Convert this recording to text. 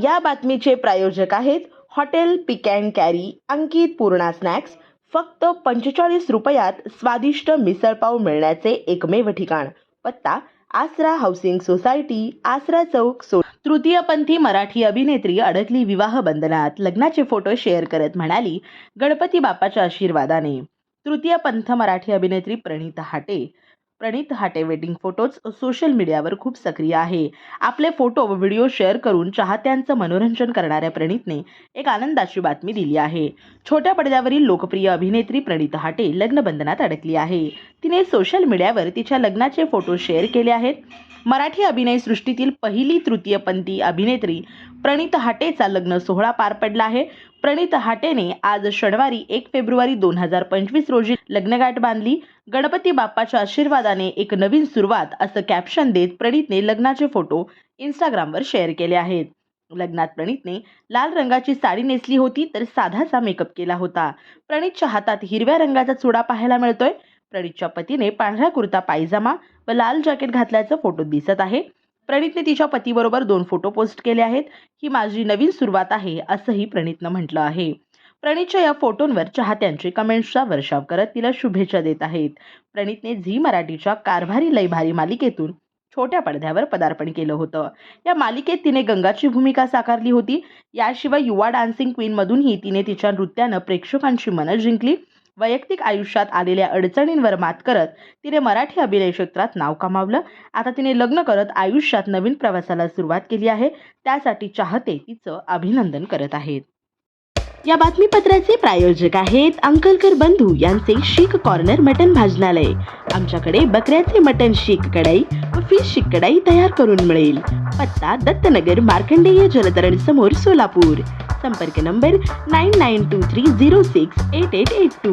या बातमीचे प्रायोजक आहेत hotel pick and carry Ankit Purna snacks. फक्त पंचेचाळीस रुपयात स्वादिष्ट मिसळपाव मिळण्याचे एकमेव ठिकाण. पत्ता आसरा हाऊसिंग सोसायटी आसरा चौक सो तृतीयपंथी मराठी अभिनेत्री अडकली विवाह बंधनात. लग्नाचे फोटो शेअर करत म्हणाली गणपती बाप्पाच्या आशीर्वादाने. तृतीयपंथ मराठी अभिनेत्री Pranita Hate. Pranit Hate wedding photos social मीडियावर खूप सक्रिय आहे. आपले फोटो व व्हिडिओ शेअर करून चाहत्यांचं मनोरंजन करणाऱ्या प्रणीतने एक आनंदाची बातमी दिली आहे. छोट्या पडद्यावरील लोकप्रिय अभिनेत्री प्रणित हाटे लग्नबंधनात अडकली आहे. तिने सोशल मीडियावर तिच्या लग्नाचे फोटो शेअर केले आहेत. मराठी अभिनय सृष्टीतील पहिली तृतीयपंथी अभिनेत्री प्रणित हाटेचा लग्न सोहळा पार पडला आहे. प्रणित हाटेने आज शनिवारी एक फेब्रुवारी दोन हजार पंचवीस रोजी लग्नगाठ बांधली. गणपती बाप्पाच्या आशीर्वादाने एक नवीन सुरुवात असं कॅप्शन देत प्रणितने लग्नाचे फोटो इंस्टाग्रामवर शेअर केले आहेत. लग्नात प्रणीतने लाल रंगाची साडी नेसली होती तर साधासा मेकअप केला होता. प्रणितच्या हातात हिरव्या रंगाचा चुडा पाहायला मिळतोय. प्रणितच्या पतीने पांढरा कुर्ता पायजामा व लाल जॅकेट घातल्याचं फोटो दिसत आहे. प्रणितने तिच्या पतीबरोबर दोन फोटो पोस्ट केले आहेत. ही माझी नवीन सुरुवात आहे असंही प्रणितनं म्हटलं आहे. प्रणीतच्या या फोटोंवर चाहत्यांचे कमेंट्सचा वर्षाव करत तिला शुभेच्छा देत आहेत. प्रणितने झी मराठीच्या कारभारी लयभारी मालिकेतून छोट्या पडद्यावर पदार्पण केलं होतं. या मालिकेत तिने गंगाची भूमिका साकारली होती. याशिवाय युवा डान्सिंग क्वीनमधूनही तिने तिच्या नृत्यानं प्रेक्षकांची मनं जिंकली. वैयक्तिक आयुष्यात आलेल्या अडचणींवर मात करत तिने मराठी अभिनय क्षेत्रात नाव कमावलं. आता तिने लग्न करत आयुष्यात नवीन प्रवासाला सुरुवात केली आहे. त्यासाठी चाहते तिचं अभिनंदन करत आहेत. या बातमीपत्राचे प्रायोजक आहेत अंकलकर बंधू यांचे शीख कॉर्नर मटन भाजनालय. आमच्याकडे बकऱ्याचे मटन शीख कढाई व फिश शीख कढाई तयार करून मिळेल. पत्ता दत्तनगर मार्कंडेय जलतरण समोर सोलापूर. संपर्क number nine nine two three zero six eight eight eight two.